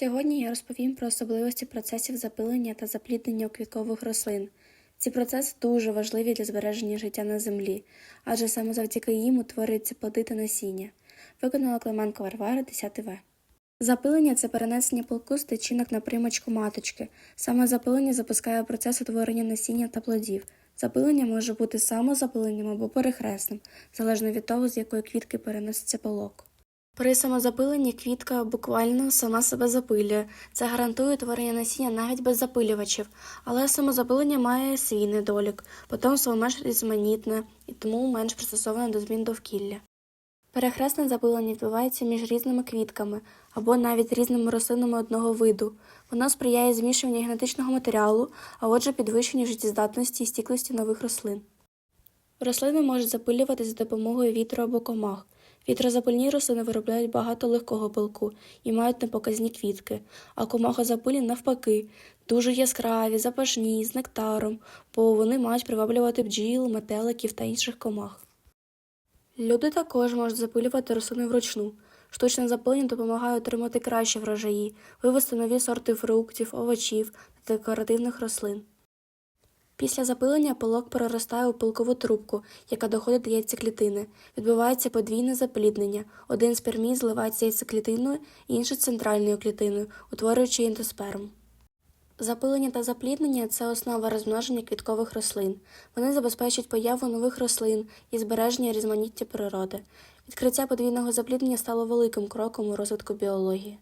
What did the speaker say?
Сьогодні я розповім про особливості процесів запилення та запліднення квіткових рослин. Ці процеси дуже важливі для збереження життя на землі, адже саме завдяки їм утворюються плоди та насіння. Виконала Клименко Варвара 10 В. Запилення це перенесення пилку з тичинок на примочку маточки. Саме запилення запускає процес утворення насіння та плодів. Запилення може бути самозапиленням або перехресним, залежно від того, з якої квітки переноситься пилок. При самозапиленні квітка буквально сама себе запилює. Це гарантує творення насіння навіть без запилювачів, але самозапилення має свій недолік, потомство менш різноманітне і тому менш пристосоване до змін довкілля. Перехресне запилення відбувається між різними квітками або навіть різними рослинами одного виду. Воно сприяє змішуванню генетичного матеріалу, а отже підвищенню життєздатності і стійкості нових рослин. Рослини можуть запилювати за допомогою вітру або комах. Вітрозапильні рослини виробляють багато легкого пилку і мають непоказні квітки, а комахозапилі навпаки, дуже яскраві, запашні, з нектаром, бо вони мають приваблювати бджіл, метеликів та інших комах. Люди також можуть запилювати рослини вручну. Штучне запилення допомагає отримати кращі врожаї, вивести нові сорти фруктів, овочів та декоративних рослин. Після запилення пилок переростає у пилкову трубку, яка доходить до яйцеклітини. Відбувається подвійне запліднення. Один спермій зливається яйцеклітиною, інший центральною клітиною, утворюючи ендосперм. Запилення та запліднення це основа розмноження квіткових рослин. Вони забезпечують появу нових рослин і збереження різноманіття природи. Відкриття подвійного запліднення стало великим кроком у розвитку біології.